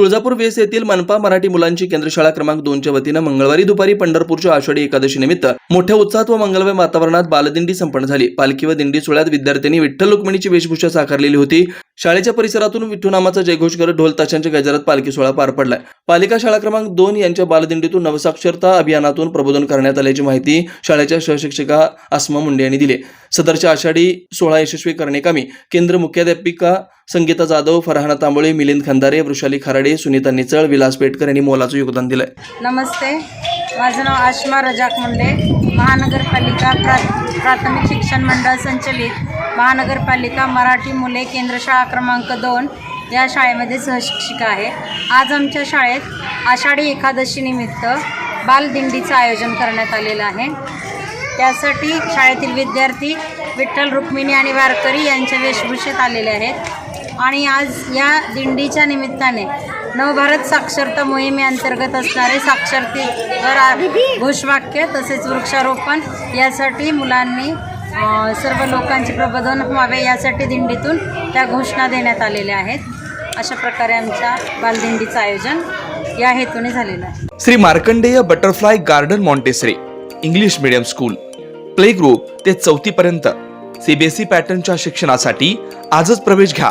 तुळजापूर वेस येथील मनपा मराठी मुलांची केंद्रशाळा क्रमांक दोनच्या वतीनं मंगळवारी दुपारी पंढरपूरच्या आषाढी एकादशी निमित्त मोठ्या उत्साहात व मंगलमय वातावरणात बालदिंडी संपन्न झाली. पालखी व दिंडी सोहळ्यात विद्यार्थ्यांनी विठ्ठल रुक्मिणीची वेशभूषा साकारलेली होती. शाळेच्या परिसरातून विठ्ठुनामाचा जयघोष करत ढोल ताशांच्या गजरात पालखी सोहळा पार पडलाय. पालिका शाळा क्रमांक दोन यांच्या बालदिंडीतून नवसाक्षरता अभियानातून प्रबोधन करण्यात आल्याची माहिती शाळेच्या सहशिक्षिका आसमा मुंडे यांनी दिली. सदरच्या आषाढी सोहळा यशस्वी करण्याकामी केंद्र मुख्याध्यापिका संगीता जाधव फरहाना तांबोळे मिलिंद खंदारे वृषाली खराडे सुनीता निचळ विलास पेटकर यांनी मोलाचं योगदान दिलंय. नमस्ते. माझं नाव आश्मा रजाक मुंडे महानगरपालिका प्राथमिक शिक्षण मंडळ संचलित महानगरपालिका मराठी मुले केंद्रशाळा क्रमांक दोन या शाळेमध्ये सहशिक्षिका आहे. आज आमच्या शाळेत आषाढी एकादशीनिमित्त बालदिंडीचं आयोजन करण्यात आलेलं आहे. त्यासाठी शाळेतील विद्यार्थी विठ्ठल रुक्मिणी आणि वारकरी यांच्या वेशभूषेत आलेले आहेत. आणि आज या दिंडीच्या निमित्ताने नवभारत साक्षरता मोहिमेअंतर्गत असणारे साक्षरतेवर आ- घोषवाक्य तसेच वृक्षारोपण यासाठी मुलांनी सर्व लोकांचे प्रबोधन व्हावे यासाठी दिंडीतून त्या घोषणा देण्यात आलेल्या आहेत. अशा प्रकारे आमच्या बालदिंडीचं आयोजन या हेतूने झालेलं आहे. Shri Markandeya butterfly garden Montessori English medium school play group ते चौथी पर्यंत सीबीएसई पॅटर्नच्या शिक्षणासाठी आजच प्रवेश घ्या.